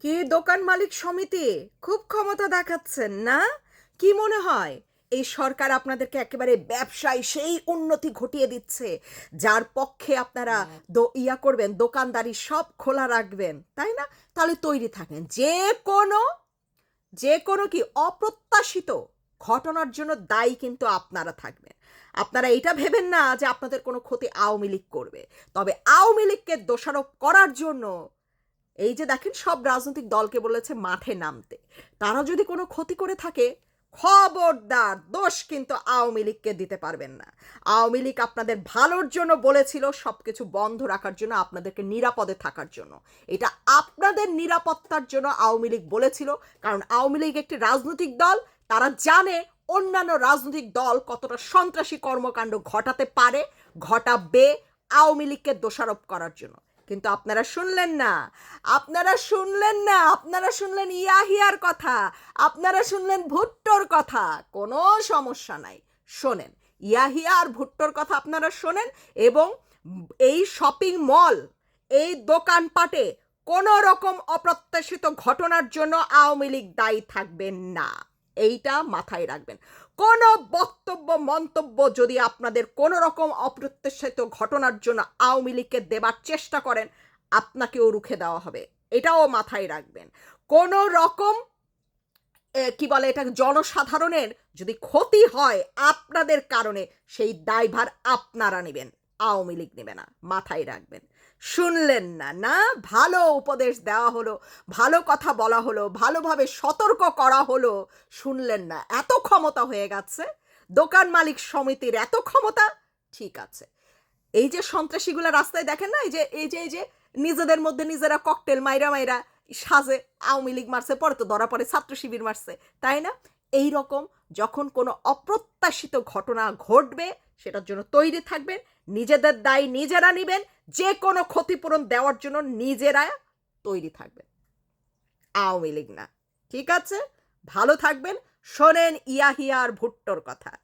কি দোকান মালিক সমিতি? খুব ক্ষমতা দেখাচ্ছেন না? কি মনে হয় এই সরকার আপনাদেরকে একেবারে ব্যবসায় সেই উন্নতি ঘটিয়ে দিচ্ছে যার পক্ষে আপনারা দো- ইয়া করবেন দোকানদারি সব খোলা রাখবেন তাই না? তাহলে তৈরি থাকেন। যে কোনো যে কোনো কি অপ্রত্যাশিত ঘটনার জন্য দায়ী কিন্তু আপনারা থাকবেন। আপনারা এটা ভেবেন না যে আপনাদের কোনো ক্ষতি আওয়ামী লীগ করবে। তবে আওয়ামী লীগকে দোষারোপ করার জন্য এই যে দেখেন, সব রাজনৈতিক দলকে বলেছে মাঠে নামতে। তারা যদি কোনো ক্ষতি করে থাকে, খবরদার, দোষ কিন্তু আওয়ামী লীগকে দিতে পারবেন না। আওয়ামী লীগ আপনাদের ভালোর জন্য বলেছিল সব কিছু বন্ধ রাখার জন্য, আপনাদেরকে নিরাপদে থাকার জন্য। এটা আপনাদের নিরাপত্তার জন্য আওয়ামী লীগ বলেছিল, কারণ আওয়ামী লীগ একটি রাজনৈতিক দল। তারা জানে অন্যান্য রাজনৈতিক দল কতটা সন্ত্রাসী কর্মকাণ্ড ঘটাতে পারে, ঘটাবে আওয়ামী লীগকে দোষারোপ করার জন্য। কিন্তু আপনারা শুনলেন না। আপনারা শুনলেন না, আপনারা শুনলেন ইয়াহিয়ার কথা, আপনারা শুনলেন ভুট্টোর কথা, কোনো সমস্যা নাই। শোনেন, ইয়াহিয়া আর ভুট্টোর কথা আপনারা শোনেন এবং এই শপিং মল, এই দোকানপাটে কোনো রকম অপ্রত্যাশিত ঘটনার জন্য আওয়ামী লীগ দায়ী থাকবেন না। এইটা মাথায় রাখবেন। কোনো বক্তব্য, মন্তব্য যদি আপনাদের কোনো রকম অপ্রত্যাশিত ঘটনার জন্য আওয়ামী লীগকে দেবার চেষ্টা করেন, আপনাকেও রুখে দেওয়া হবে। এটাও মাথায় রাখবেন। কোনো রকম কি বলে এটা, জনসাধারণের যদি ক্ষতি হয় আপনাদের কারণে, সেই দায়ভার আপনারা নেবেন। আওয়ামী লীগ নেবে না, মাথায় রাখবেন। শুনলেন না না? ভালো উপদেশ দেওয়া হলো, ভালো কথা বলা হলো, ভালোভাবে সতর্ক করা হলো। শুনলেন না, এত ক্ষমতা হয়ে গেছে, দোকান মালিক সমিতির এত ক্ষমতা? ঠিক আছে। এই যে সন্ত্রাসীগুলো রাস্তায় দেখেন না, এই যে এই যে এই যে, নিজেদের মধ্যে নিজেরা ককটেল মাইরা মাইরা সাজে, আওয়ামী লীগ মারছে, পরে তো ধরা পড়ে, ছাত্র শিবির মারছে, তাই না? এই রকম যখন কোনো অপ্রত্যাশিত ঘটনা ঘটবে সেটার জন্য তৈরি থাকবেন, নিজেদের দায় নিজেরা নেবেন যে কোনো ক্ষতিপূরণ দেওয়ার জন্য নিজেরা তৈরি থাকবেন। আওয়ামী লীগ না। ঠিক আছে? ভালো থাকবেন। শোনেন ইয়াহিয়ার ভুট্টোর কথা।